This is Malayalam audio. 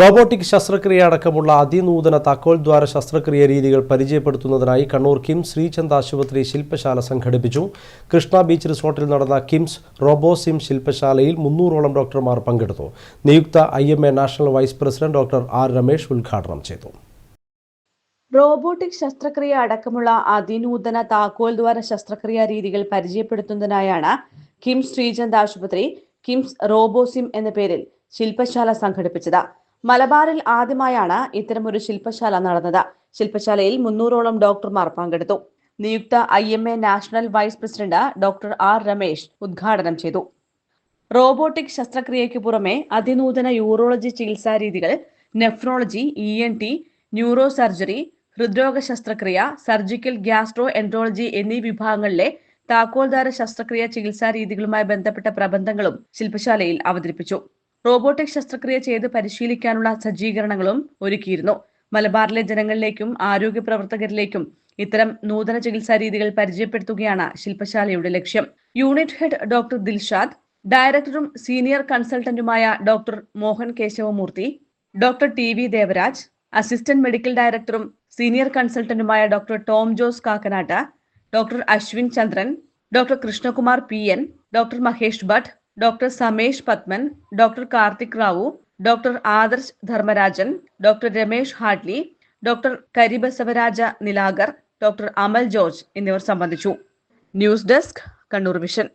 റോബോട്ടിക് ശസ്ത്രക്രിയ അടക്കമുള്ള അതിനൂതന താക്കോൽദ്വാര ശസ്ത്രക്രിയ രീതികൾ പരിചയപ്പെടുത്തുന്നതിനായി കണ്ണൂർ കിംസ് ശ്രീചന്ദ് ആശുപത്രി ശില്പശാല സംഘടിപ്പിച്ചു. കൃഷ്ണ ബീച്ച് റിസോർട്ടിൽ നടന്ന കിംസ് റോബോസിം ശില്പശാലയിൽ മുന്നൂറോളം ഡോക്ടർമാർ പങ്കെടുത്തു. നിയുക്ത I national vice president doctor R Ramesh ഉദ്ഘാടനം ചെയ്തു. റോബോട്ടിക് ശസ്ത്രക്രിയ അടക്കമുള്ള അതിനൂതന താക്കോൽ ദ്വാര ശസ്ത്രക്രിയ രീതികൾ പരിചയപ്പെടുത്തുന്നതിനായാണ് കിംസ് ശ്രീചന്ദ് ആശുപത്രി കിംസ് റോബോസിം എന്ന പേരിൽ ശില്പശാല സംഘടിപ്പിച്ചത്. മലബാറിൽ ആദ്യമായാണ് ഇത്തരമൊരു ശില്പശാല നടന്നത്. ശില്പശാലയിൽ മുന്നൂറോളം ഡോക്ടർമാർ പങ്കെടുത്തു. നിയുക്ത I M A national vice president doctor R Ramesh ഉദ്ഘാടനം ചെയ്തു. റോബോട്ടിക് ശസ്ത്രക്രിയയ്ക്ക് പുറമെ അതിനൂതന യൂറോളജി ചികിത്സാ രീതികൾ nephrology E N T neuro surgery ഹൃദ്രോഗ ശസ്ത്രക്രിയ സർജിക്കൽ ഗ്യാസ്ട്രോ എൻട്രോളജി എന്നീ വിഭാഗങ്ങളിലെ താക്കോൽദാര ശസ്ത്രക്രിയ ചികിത്സാ രീതികളുമായി ബന്ധപ്പെട്ട പ്രബന്ധങ്ങളും ശില്പശാലയിൽ അവതരിപ്പിച്ചു. റോബോട്ടിക് ശസ്ത്രക്രിയ ചെയ്ത് പരിശീലിക്കാനുള്ള സജ്ജീകരണങ്ങളും ഒരുക്കിയിരുന്നു. മലബാറിലെ ജനങ്ങളിലേക്കും ആരോഗ്യ പ്രവർത്തകരിലേക്കും ഇത്തരം നൂതന ചികിത്സാ രീതികൾ പരിചയപ്പെടുത്തുകയാണ് ശില്പശാലയുടെ ലക്ഷ്യം. യൂണിറ്റ് ഹെഡ് ഡോക്ടർ ദിൽഷാദ് ഡയറക്ടറും senior കൺസൾട്ടന്റുമായ doctor Mohan Keshavamurthy doctor T V Devaraj assistant medical ഡയറക്ടറും senior കൺസൾട്ടന്റുമായ doctor Tom Jose Kakkanatt doctor Ashwin Chandran doctor Krishnakumar P N doctor Mahesh Bhat doctor Samesh Padman doctor Karthik Rao doctor Adarsh Dharmarajan doctor Ramesh Hadli doctor Karibasavaraja Nilagar doctor Amal George എന്നിവർ സംബന്ധിച്ചു. News desk Kannur vision